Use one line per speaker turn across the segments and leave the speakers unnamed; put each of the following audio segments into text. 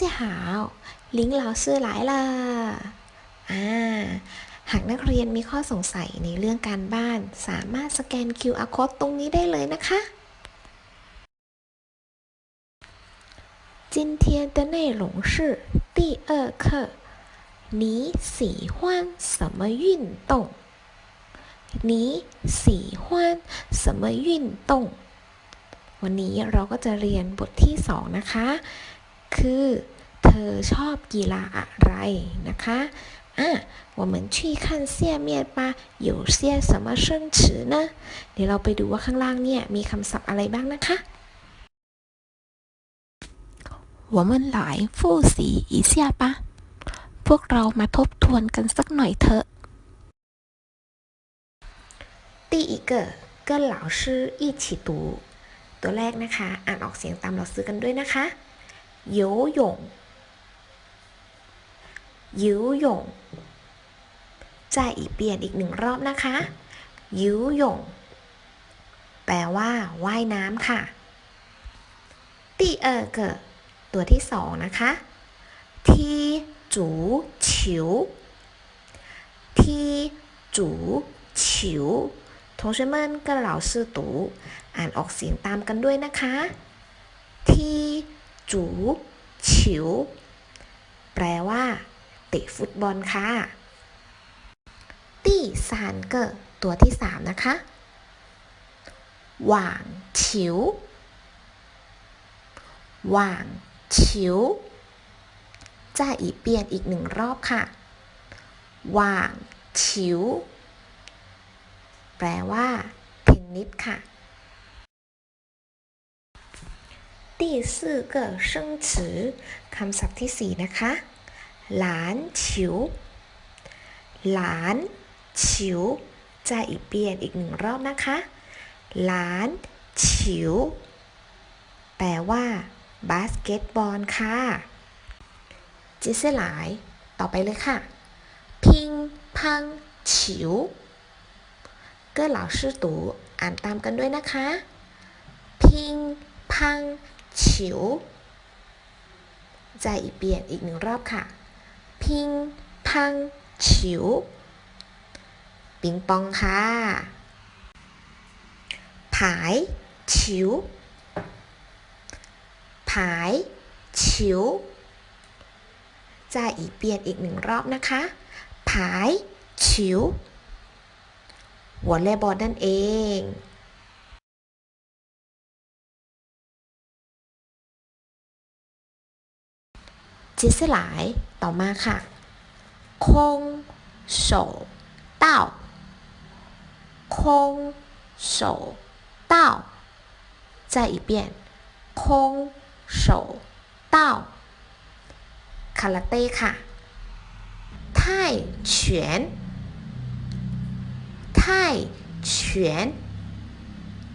家好ลิง老师来了อ่า หากนักเรียนมีข้อสงสัยในเรื่องการบ้าน สามารถสแกน QR code ตรงนี้ได้เลยนะคะ 今天的内容是第二课，你喜欢什么运动？你喜欢什么运动？วันนี้เราก็จะเรียนบทที่สองนะคะ คือเธอชอบกีฬาอะไรนะคะอ่ะ我们去看下面吧有些什么生词呢เดี๋ยวเราไปดูว่าข้างล่างเนี่ยมีคำศัพท์อะไรบ้างนะคะ我们来复习一下吧พวกเรามาทบทวนกันสักหน่อยเถอะ第一个跟老师一起读ตัวแรกนะคะ อ่านออกเสียงตามเราซื้อกันด้วยนะคะ 游泳游泳จ่ายอีกเปลี่ยนอีกหนึ่งรอบนะคะ游泳แปลว่าว่ายน้ำค่ะ第二个ตัวที่สองนะคะ踢足球踢足球同学们跟老师读อ่านออกเสียงตามกันด้วยนะคะที จูฉิว แปลว่า เตะฟุตบอลค่ะตี้ซานเกอร์ตัวที่สามนะคะหว่างฉิวหว่างฉิวจะอีกเปลี่ยนอีกหนึ่งรอบค่ะหว่างฉิว แปลว่า เทนนิสค่ะ 第四个生词คำศัพท์ที่สี่นะคะหลานฉิว หลานฉิวจะอีกเปลี่ยนอีกหนึ่งรอบนะคะ หลานฉิว แปลว่า บาสเกตบอลค่ะ接下来ต่อไปเลยค่ะ พิงพังฉิวเก็เหล่าชื่อตูอ่านตามกันด้วยนะคะ พิงพัง ฉิวใจอีกเปลี่ยนอีกหนึ่งรอบค่ะ พิงพังฉิวปิงปองค่ะผายฉิวผายฉิวใจอีกเปลี่ยนอีกหนึ่งรอบนะคะผายฉิววอลเลย์บอลนั่นเอง 接下来ต่อมาค่ะ空手道空手道再一遍空手道คาราเต้ค่ะ泰拳泰拳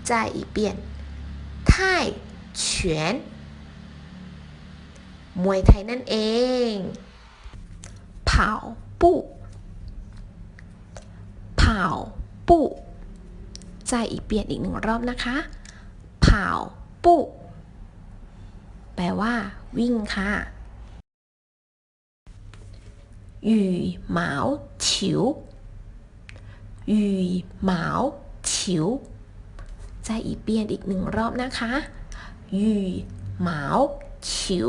再一遍泰拳 มวยไทยนั่นเองเผาปู้เผาปู้ใจอีกเปลี่ยนอีกหนึ่งรอบนะคะเผาปู้แปลว่า วิ่งค่ะหยู่หมาฉิวหยู่หมาฉิวใจอีกเปลี่ยนอีกหนึ่งรอบนะคะหยู่หมาฉิว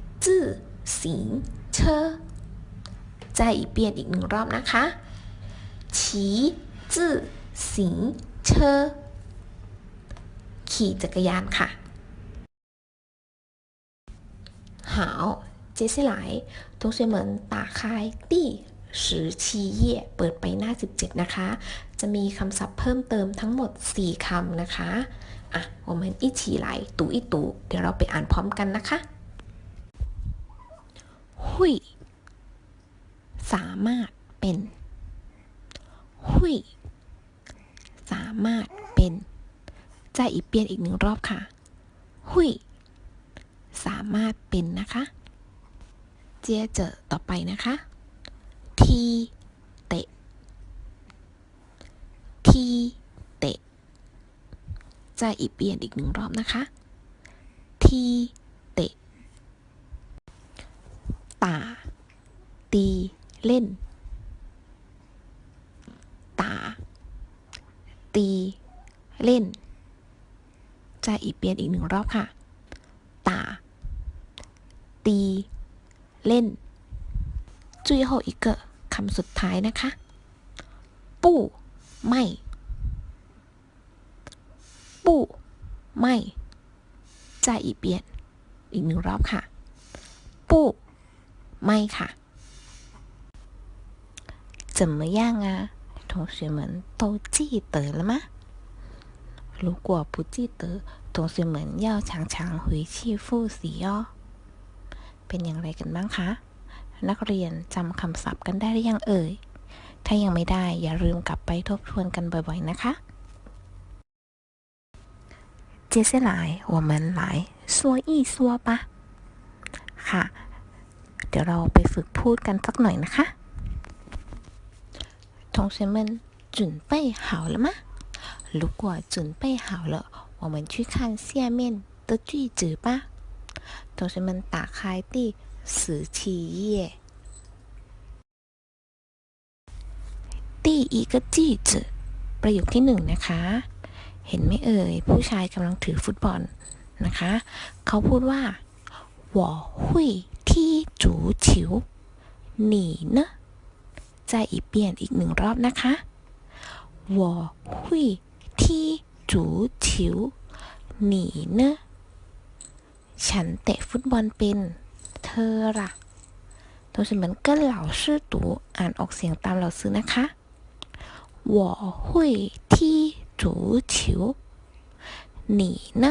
自行车ใจอีกเปลี่ยนอีกหนึ่งรอบนะคะ骑自行车ขี่จักรยานค่ะ好接下来同学们打开第十七页เปิดไปหน้า 17 นะคะ จะมีคำศัพท์เพิ่มเติมทั้งหมด 4คำนะคะ อ่ะ我们一起来读一读เดี๋ยวเราไปอ่านพร้อมกันนะคะ หุยสามารถเป็นหุยสามารถเป็นใจอีกเปลี่ยนอีกหนึ่งรอบค่ะหุยสามารถเป็นนะคะเจียเจอต่อไปนะคะ ทีเตะ ทีเตะ จะอีกเปลี่ยนอีกหนึ่งรอบนะคะ ทีเตะ ตา ตีเล่น ตา ตีเล่น จะอีกเปลี่ยนอีกหนึ่งรอบค่ะ ตา ตีเล่นจุยหฮอีกเกคำสุดท้ายนะคะ ปู่ไม่ ปู่ไม่จะอีกเปลี่ยนอีกหนึ่งรอบค่ะ ปู่ไม่ค่ะ 怎么样啊同学们都记得了吗如果不记得同学们要常常回去复习哦เป็นอย่างไรกันบ้างคะ นักเรียนจำคำศัพท์กันได้หรือยังเอ่ย ถ้ายังไม่ได้อย่าลืมกลับไปทบทวนกันบ่อยๆนะคะ接下来我们来说一说吧ค่ะ เดี๋ยวเราไปฝึกพูดกันสักหน่อยนะคะ 同学们准备好了吗如果准备好了我们去看下面的句子吧同学们打开第十七页第一个句子ประโยคที่หนึ่งนะคะ เห็นไหมเอ่ย ผู้ชายกำลังถือฟุตบอลนะคะ เขาพูดว่า我会踢足球你呢 ใจอีกเปลี่ยนอีกหนึ่งรอบนะคะ我会踢足球你呢ฉันเตะฟุตบอลเป็น เธอล่ะ同学们跟老师读อ่านออกเสียงตาม老师นะคะ我会踢足球你呢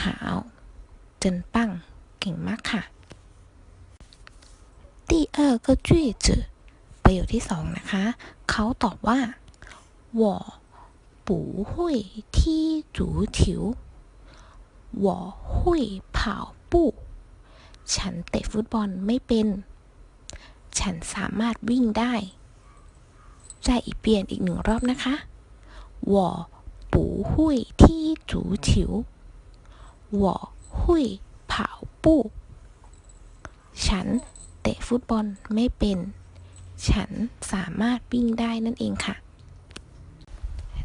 好真棒เก่งมากค่ะ 第二个句子ประโยคที่สองนะคะ เขาตอบว่า我不会踢足球我会跑步ฉันเตะฟุตบอลไม่เป็น ฉันสามารถวิ่งได้ใจอีกเปลี่ยนอีกหนึ่งรอบนะคะ我不会踢足球我会跑步ฉัน เตะฟุตบอลไม่เป็น ฉันสามารถวิ่งได้นั่นเองค่ะ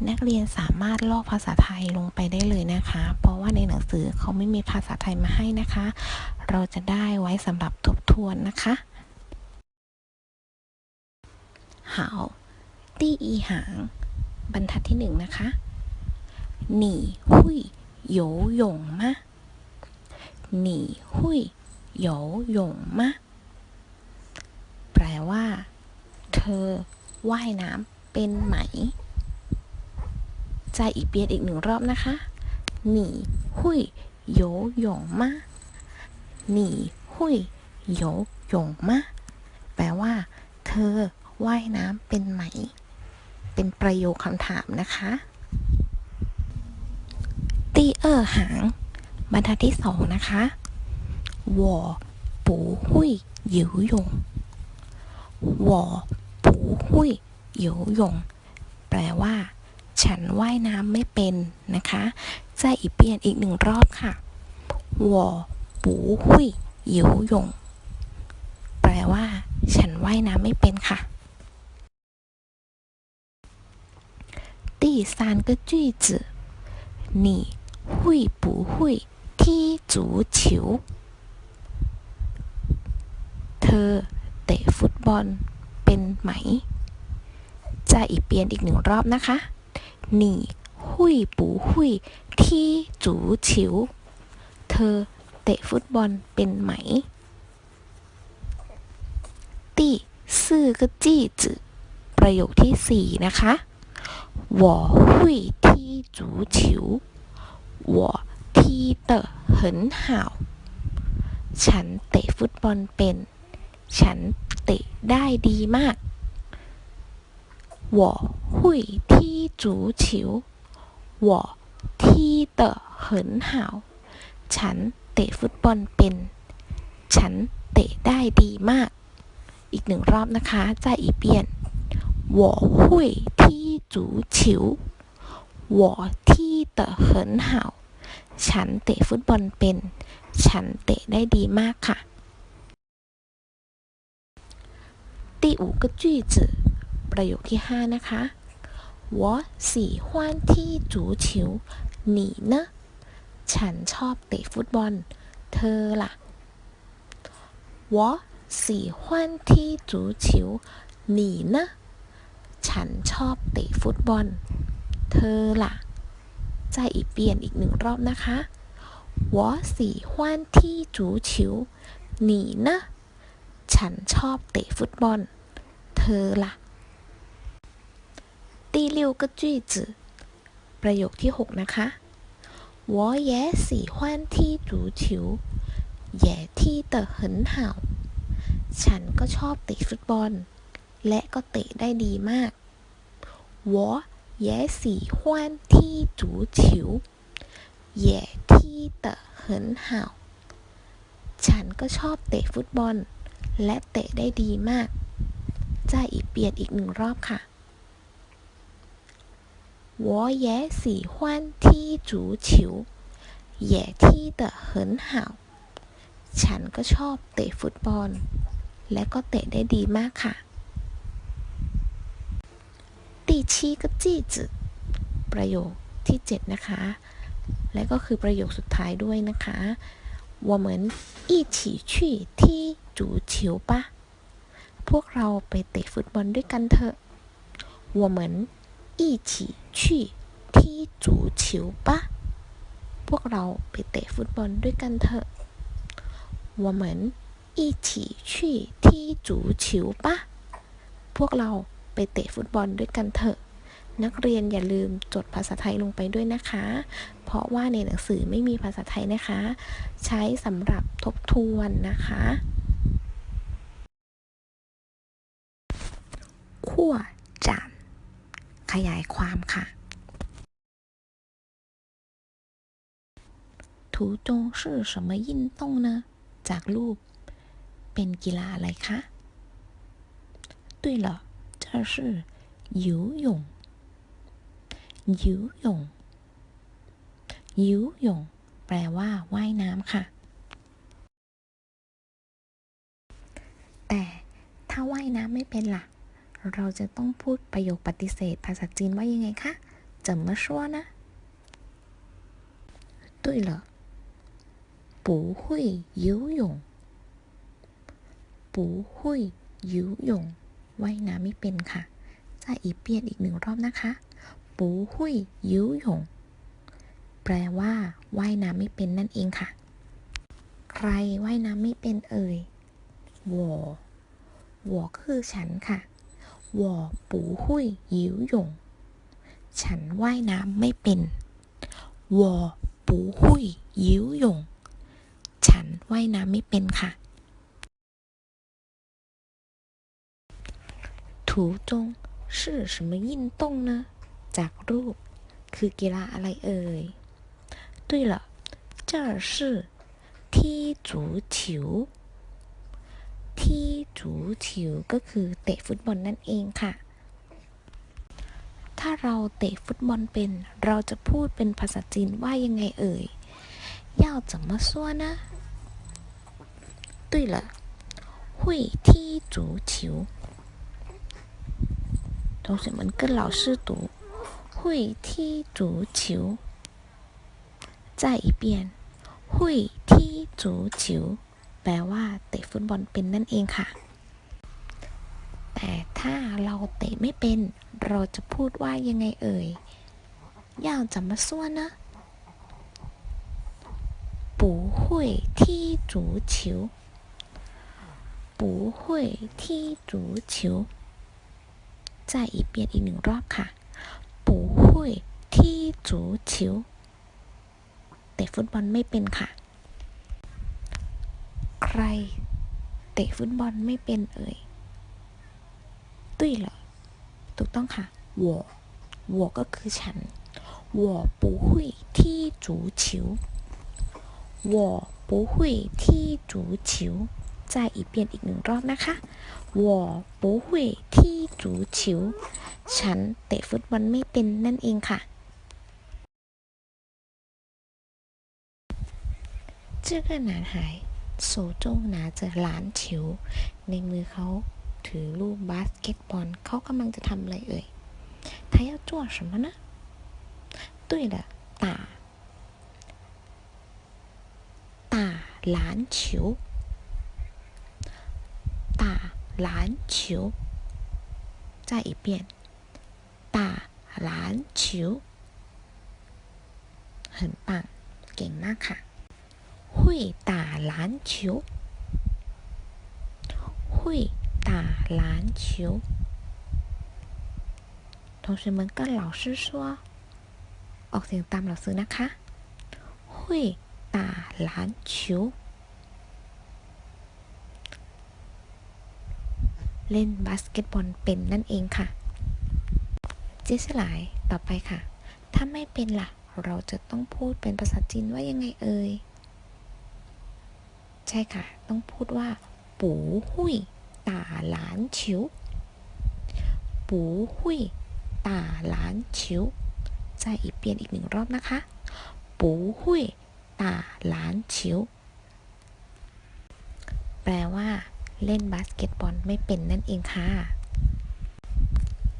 นักเรียนสามารถลอกภาษาไทยลงไปได้เลยนะคะ เพราะว่าในหนังสือเขาไม่มีภาษาไทยมาให้นะคะ เราจะได้ไว้สำหรับทบทวนนะคะหาวตี้อีหาง บรรทัดที่หนึ่งนะคะหนีหุยโยหยงมะหนีหุยโยหยงมะ แปลว่า เธอว่ายน้ำเป็นไหม ใจอีกเปลี่ยนอีกหนึ่งรอบนะคะหนีหุยโยหยงมาหนีหุยโยยงมาแปลว่า เธอว่ายน้ำเป็นไหม เป็นประโยคคำถามนะคะตีเออหาง บรรทัดที่สองนะคะวอปูหุยยิวยง 我不会游泳我不会游泳แปลว่า ฉันว่ายน้ำไม่เป็นนะคะใจอีกเปลี่ยนอีกหนึ่งรอบค่ะ我不会游泳แปลว่า ฉันว่ายน้ำไม่เป็นค่ะ第三个句子你会不会踢足球เธอ เตะฟุตบอลเป็นไหม จะอีกเปลี่ยนอีกหนึ่งรอบนะคะ你会不会踢足球เธอเตะฟุตบอลเป็นไหม第四个句子ประโยคที่สี่นะคะ我会踢 足球我踢得很好ฉันเตะฟุตบอลเป็น ฉันเตะได้ดีมาก我会踢足球我踢得很好ฉันเตะฟุตบอลเป็น ฉันเตะได้ดีมาก อีกหนึ่งรอบนะคะ再一遍我会踢足球我踢得很好ฉันเตะฟุตบอลเป็น ฉันเตะได้ดีมากค่ะ 第五个句子ประโยคที่ห้านะคะ我喜欢踢足球你呢ฉันชอบเตะฟุตบอล เธอล่ะ我喜欢踢足球你呢ฉันชอบเตะฟุตบอล เธอล่ะใจอีกเปลี่ยนอีกหนึ่งรอบนะคะ我喜欢踢足球你呢 ฉันชอบเตะฟุตบอล เธอล่ะ第六个句子ประโยคที่หกนะคะ我也喜欢踢足球也踢得很好ฉันก็ชอบเตะฟุตบอล และก็เตะได้ดีมาก我也喜欢踢足球也踢得很好ฉันก็ชอบเตะฟุตบอล และเตะได้ดีมากจะอีกเปลี่ยนอีกหนึ่งรอบค่ะ我也喜欢踢足球也踢得很好ฉันก็ชอบเตะฟุตบอล และก็เตะได้ดีมากค่ะ第七个句子ประโยคที่เจ็ดนะคะ และก็คือประโยคสุดท้ายด้วยนะคะ 我们一起去踢足球吧พวกเราไปเตะฟุตบอลด้วยกันเถอะ我们一起去踢足球吧พวกเราไปเตะฟุตบอลด้วยกันเถอะ我们一起去踢足球吧พวกเราไปเตะฟุตบอลด้วยกันเถอะ นักเรียนอย่าลืมจดภาษาไทยลงไปด้วยนะคะ เพราะว่าในหนังสือไม่มีภาษาไทยนะคะ ใช้สำหรับทบทวนนะคะขั้วจานขยายความค่ะ图中是什么运动呢จากรูป เป็นกีฬาอะไรคะ对了这是游泳 游泳游泳แปลว่าว่ายน้ำค่ะ แต่ถ้าว่ายน้ำไม่เป็นล่ะ เราจะต้องพูดประโยคปฏิเสธภาษาจีนว่ายังไงคะ怎么说呢对了不会游泳不会游泳ว่ายน้ำไม่เป็นค่ะจะอีกเปลี่ยนอีกหนึ่งรอบนะคะ 不会游泳แปลว่าว่ายน้ำไม่เป็นนั่นเองค่ะ ใครว่ายน้ำไม่เป็นเอ่ย我我คือฉันค่ะ我不会游泳ฉันว่ายน้ำไม่เป็น我不会游泳ฉันว่ายน้ำไม่เป็นค่ะ图中是什么运动呢 จากรูป คือกีฬาอะไรเอ่ย对了这是踢足球踢足球ก็คือเตะฟุตบอลนั่นเองค่ะ ถ้าเราเตะฟุตบอลเป็น เราจะพูดเป็นภาษาจีนว่ายังไงเอ่ย要怎么说呢对了会踢足球同学们跟老师读 会踢足球再一遍会踢足球แปลว่าเตะฟุตบอลเป็นนั่นเองค่ะ แต่ถ้าเราเตะไม่เป็น เราจะพูดว่ายังไงเอ่ย要怎么说呢不会踢足球不会踢足球再一遍อีกหนึ่งรอบค่ะ不会踢足 จูชิวเตะฟุตบอลไม่เป็นค่ะ ใคร เตะฟุตบอลไม่เป็นเอ่ยตุ้ยเหรอ ถูกต้องค่ะวัววัวก็คือฉันวัวปูหุยที่จูชิววัวปูหุยที่จูชิวจอีกเปลี่ยนอีกหนึ่งรอบนะคะวัวปูหุยที่จูชิวฉันเตะฟุตบอลไม่เป็นนั่นเองค่ะ 这个男孩手中拿着篮球ในมือเขาถือลูกบาสเกตบอลเขากำลังจะทำอะไรเอ่ย他要做什么呢对了打打篮球打篮球再一遍打篮球很棒เก่งมากค่ะ 会打篮球，会打篮球。同学们跟老师说，ออกเสียงตาม老师นะคะ会打篮球。เล่นบาสเกตบอลเป็นนั่นเองค่ะ 接下来ต่อไปค่ะ ถ้าไม่เป็นล่ะ เราจะต้องพูดเป็นภาษาจีนว่ายังไงเอ่ย ใช่ค่ะ ต้องพูดว่าปูหุยตาหลานชิวปูหุยตาหลานชิวจะอีกเปลี่ยนอีกหนึ่งรอบนะคะปูหุยตาหลานชิวแปลว่าเล่นบาสเกตบอลไม่เป็นนั่นเองค่ะ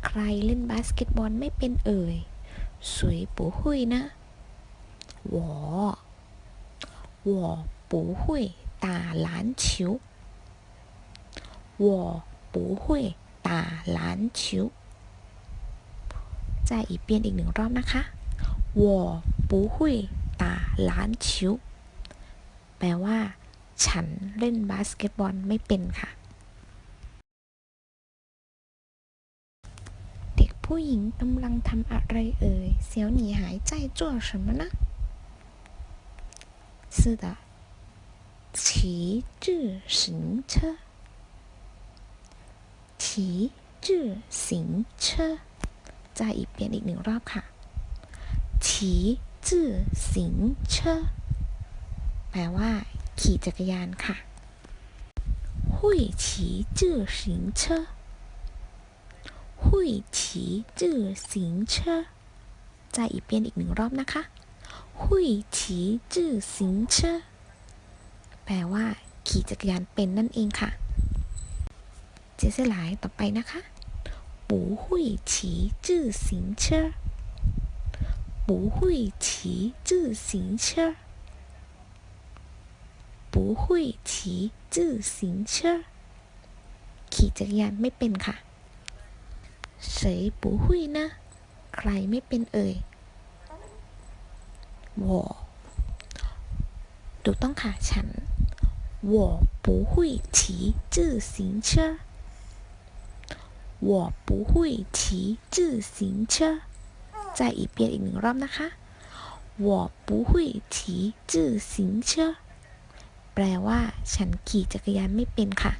ใครเล่นบาสเกตบอลไม่เป็นเอ่ย สวยปูหุยนะ 我我不会打篮球，我不会打篮球再อีกเปลี่ยนอีกหนึ่งรอบนะคะ我不会打篮球แปลว่า ฉันเล่นบาสเกตบอลไม่เป็นค่ะ เด็กผู้หญิงกำลังทำอะไรเอ่ยเสี่ยวหนีหายใจ做什么呢是的 骑自行车，骑自行车再อีกเปลี่ยนอีกหนึ่งรอบค่ะ骑自行车แปลว่า ขี่จักรยานค่ะ会骑自行车会骑自行车再อีกเปลี่ยนอีกหนึ่งรอบนะคะ会骑自行车 แปลว่า ขี่จักรยานเป็นนั่นเองค่ะ เจสหลายต่อไปนะคะ不会骑自行车不会骑自行车不会骑自行车ขี่จักรยานไม่เป็นค่ะ谁不会呢ใครไม่เป็นเอ่ย我ถูกต้องค่ะฉัน 我不会骑自行车我不会骑自行车再อีกเปลี่ยนอีกหนึ่งรอบนะคะ我不会骑自行车แปลว่า ฉันขี่จักรยานไม่เป็นค่ะ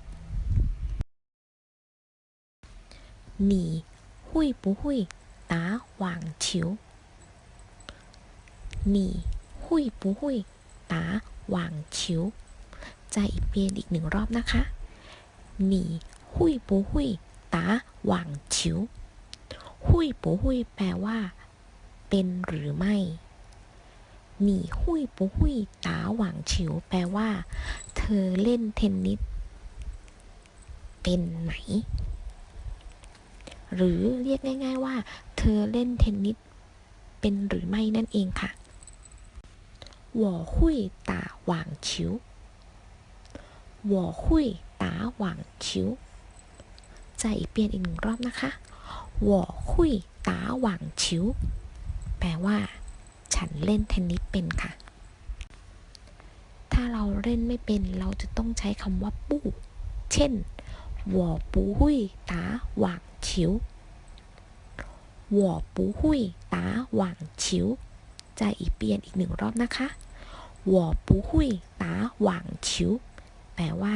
你会不会打网球你会不会打网球 再อีกเปลี่ยนอีกหนึ่งรอบนะคะ你会不会打网球会不会แปลว่า เป็นหรือไม่你会不会打网球แปลว่า เธอเล่นเทนนิสเป็นไหม หรือเรียกง่าย ๆว่า เธอเล่นเทนนิสเป็นหรือไม่นั่นเองค่ะ我会打网球 我会打网球再อีกเปลี่ยนอีกหนึ่งรอบนะคะ我会打网球แปลว่า ฉันเล่นเทนนิสเป็นค่ะ ถ้าเราเล่นไม่เป็นเราจะต้องใช้คำว่าปู้ เช่น我不会打网球 我不会打网球จะอีกเปลี่ยนอีกหนึ่งรอบนะคะ我不会打网球 แปลว่า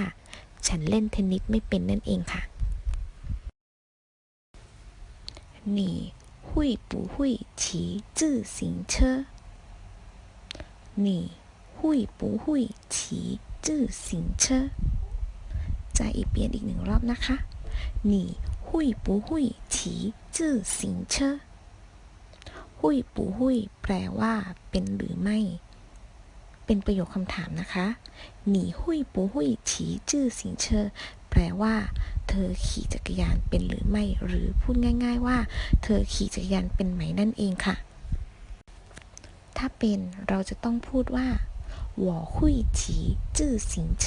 ฉันเล่นเทนนิสไม่เป็นนั่นเองค่ะ你会不会骑自行车你会不会骑自行车จะอีกเปลี่ยนอีกหนึ่งรอบนะคะ你会不会骑自行车หุยปูหุยแปลว่า เป็นหรือไม่ เป็นประโยคคำถามนะคะหนีหุยปูหุยฉีจื้อสิงเชอแปลว่า เธอขี่จักรยานเป็นหรือไม่ หรือพูดง่าย ๆ ว่า เธอขี่จักรยานเป็นไหมนั่นเองค่ะ ถ้าเป็นเราจะต้องพูดว่า我会骑自行车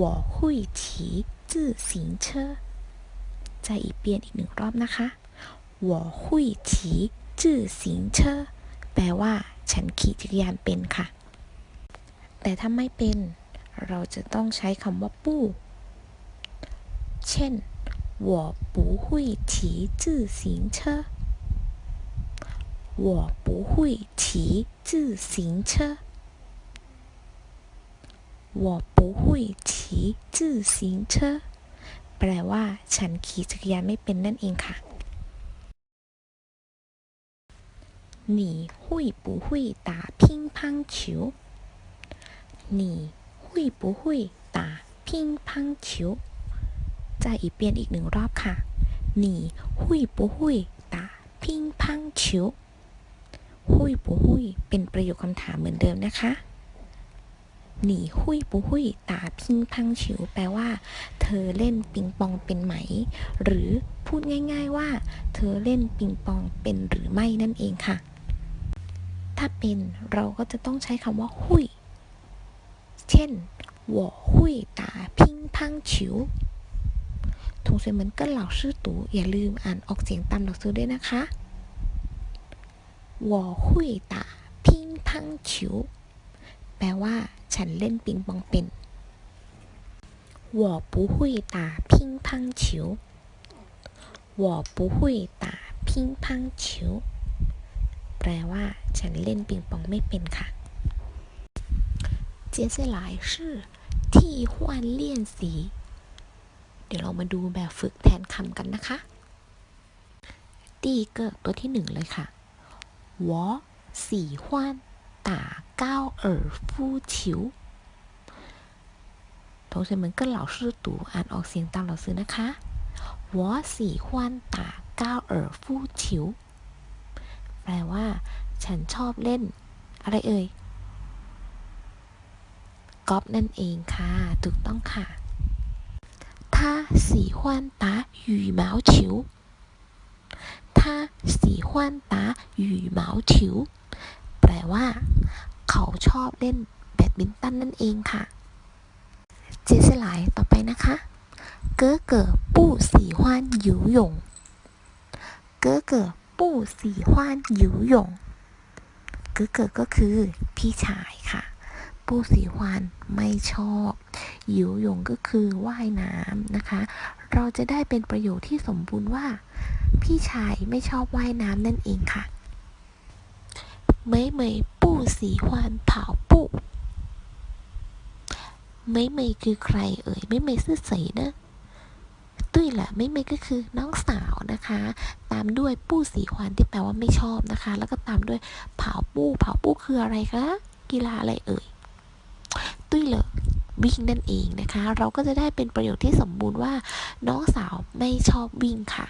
我会骑自行车จะอีกเปลี่ยนอีกหนึ่งรอบนะคะ我会骑自行车แปลว่า ฉันขี่จักรยานเป็นค่ะ แต่ถ้าไม่เป็น เราจะต้องใช้คำว่าปู้เช่น我不会骑自行车我不会骑自行车我不会骑自行车แปลว่า ฉันขี่จักรยานไม่เป็นนั่นเองค่ะ 你会不会打乒乓球？你会不会打乒乓球？再一遍อีกหนึ่งรอบค่ะ你会不会打乒乓球会不会เป็นประโยคคำถามเหมือนเดิมนะคะหนีหุยปุหุยตาพิงพังฉิวแปลว่า เธอเล่นปิงปองเป็นไหม หรือพูดง่าย ๆว่า เธอเล่นปิงปองเป็นหรือไม่นั่นเองค่ะ ถ้าเป็นเราก็จะต้องใช้คำว่าหุยเช่น我会打乒乓球同学们跟老师读อย่าลืมอ่านออกเสียงตามหลักสูตรด้วยนะคะ我会打乒乓球แปลว่า ฉันเล่นปิงปองเป็น我不会打乒乓球我不会打乒乓球 แปลว่า ฉันเล่นปิงปองไม่เป็นค่ะ接下来是替换练习เดี๋ยวเรามาดูแบบฝึกแทนคำกันนะคะตีเกิตัวที่หนึ่งเลยค่ะ我喜欢打高尔夫球同学们跟老师读อ่านออกเสียงตาม老师นะคะ我喜欢打高尔夫球 แปลว่า ฉันชอบเล่น อะไรเอ่ยกอล์ฟนั่นเองค่ะ ถูกต้องค่ะ他喜欢打羽毛球他喜欢打羽毛球แปลว่า เขาชอบเล่นแบดมินตันนั่นเองค่ะ接下来ต่อไปนะคะ哥哥不喜欢游泳 ปู้สีฮวานหยิวหยงกือเกิดก็คือพี่ชายค่ะ ปู้สีฮวานไม่ชอบหยิวหยงก็คือว่ายน้ำนะคะ เราจะได้เป็นประโยชน์ที่สมบูรณ์ว่า พี่ชายไม่ชอบว่ายน้ำนั่นเองค่ะเมยเมยปู้สีฮวานเผาปู้เมยเมยคือใครเอ่ยเมยเมยซื่อสีนะ ตุ้ยแหละไม่ไม่ก็คือน้องสาวนะคะ ตามด้วยปู้สีควันที่แปลว่าไม่ชอบนะคะ แล้วก็ตามด้วยเผาปู้เผาปู้คืออะไรคะกีฬาอะไรเอ่ยตุ้ยเลยวิ่งนั่นเองนะคะ เราก็จะได้เป็นประโยคที่สมบูรณ์ว่า น้องสาวไม่ชอบวิ่งค่ะ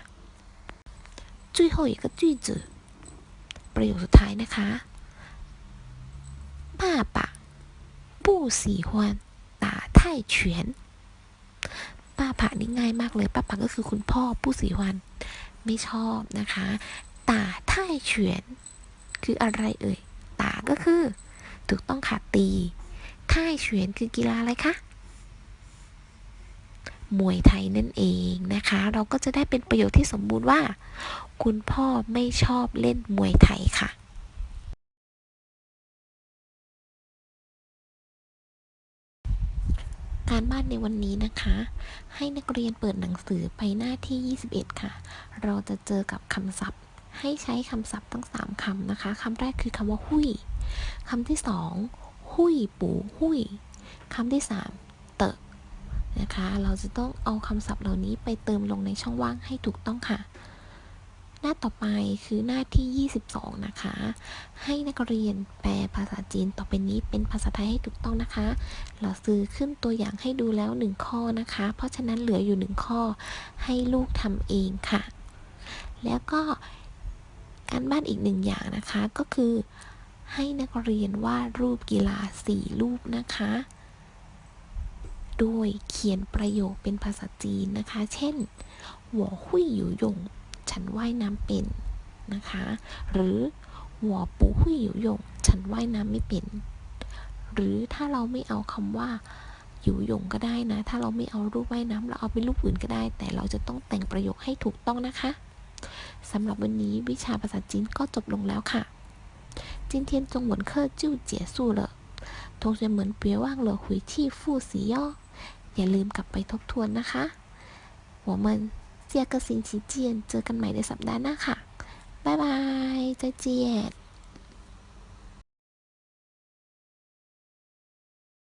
最后一个句子ประโยคสุดท้ายนะคะ爸爸不喜欢打泰拳 ป้าผานี่ง่ายมากเลย ป้าผาก็คือคุณพ่อผู้สีวัน ไม่ชอบนะคะตาท่ายเฉียนคืออะไรเอ่ยตาก็คือ ถูกต้องค่ะตีท่ายเฉียนคือกีฬาอะไรคะมวยไทยนั่นเองนะคะ เราก็จะได้เป็นประโยชน์ที่สมบูรณ์ว่า คุณพ่อไม่ชอบเล่นมวยไทยค่ะ กา
รบ้านในวันนี้นะคะ ให้นักเรียนเปิดหนังสือไปหน้าที่ 21 ค่ะ เราจะเจอกับคำศัพท์ ให้ใช้คำศัพท์ทั้ง 3 คำนะคะคำแรกคือคำว่าหุยคำที่ 2 หุยปูหุยคำที่ 3 เตอะนะคะ เราจะต้องเอาคำศัพท์เหล่านี้ไปเติมลงในช่องว่างให้ถูกต้องค่ะ หน้าต่อไปคือหน้าที่ 22 นะคะ ให้นักเรียนแปลภาษาจีนต่อไปนี้เป็นภาษาไทยให้ถูกต้องนะคะ เราซื้อขึ้นตัวอย่างให้ดูแล้ว 1 ข้อนะคะ เพราะฉะนั้นเหลืออยู่ 1 ข้อ ให้ลูกทำเองค่ะ แล้วก็การบ้านอีกหนึ่งอย่างนะคะก็คือให้นักเรียนวาดรูปกีฬาสี่รูปนะคะ โดยเขียนประโยคเป็นภาษาจีนนะคะ เช่นหัวหุยอยู่ยง ฉันว่ายน้ำเป็นนะคะ หรือ我不会游泳ฉันว่ายน้ำไม่เป็น หรือถ้าเราไม่เอาคำว่าอยู่ยงก็ได้นะ ถ้าเราไม่เอารูปว่ายน้ำเราเอาเป็นรูปอื่นก็ได้ แต่เราจะต้องแต่งประโยคให้ถูกต้องนะคะสำหรับวันนี้วิชาภาษาจีนก็จบลงแล้วค่ะ今天中文课就结束了同学们别忘了回去复习哟อย่าลืมกลับไปทบทวนนะคะ我们 เจียกสินชีเจียน เจอกันใหม่ในสัปดาห์หน้าค่ะ บ๊ายบายใจเจียด